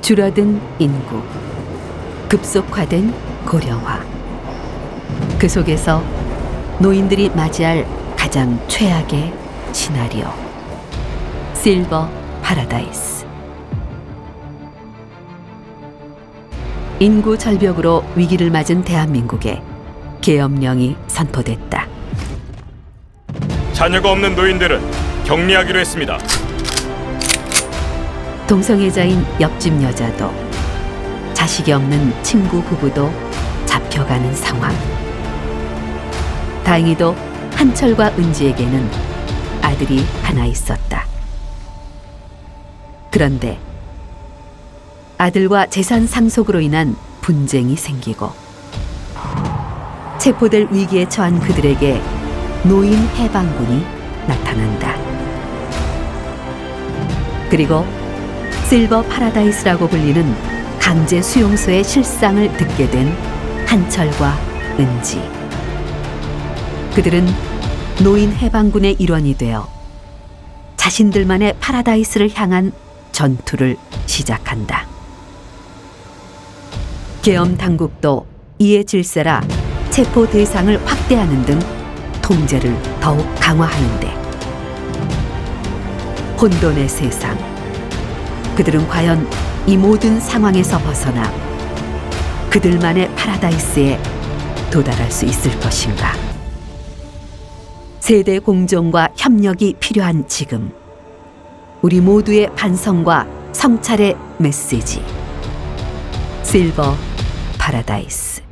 줄어든 인구, 급속화된 고령화. 그 속에서 노인들이 맞이할 가장 최악의 시나리오. 실버 파라다이스. 인구 절벽으로 위기를 맞은 대한민국에 계엄령이 선포됐다. 자녀가 없는 노인들은 격리하기로 했습니다. 동성애자인 옆집 여자도 자식이 없는 친구 부부도 잡혀가는 상황. 다행히도 한철과 은지에게는 아들이 하나 있었다. 그런데 아들과 재산 상속으로 인한 분쟁이 생기고 체포될 위기에 처한 그들에게 노인 해방군이 나타난다. 그리고 실버 파라다이스라고 불리는 강제 수용소의 실상을 듣게 된 한철과 은지. 그들은 노인 해방군의 일원이 되어 자신들만의 파라다이스를 향한 전투를 시작한다. 계엄 당국도 이에 질세라 체포 대상을 확대하는 등 통제를 더욱 강화하는데 혼돈의 세상. 그들은 과연 이 모든 상황에서 벗어나 그들만의 파라다이스에 도달할 수 있을 것인가? 세대 공존과 협력이 필요한 지금, 우리 모두의 반성과 성찰의 메시지. 실버 파라다이스.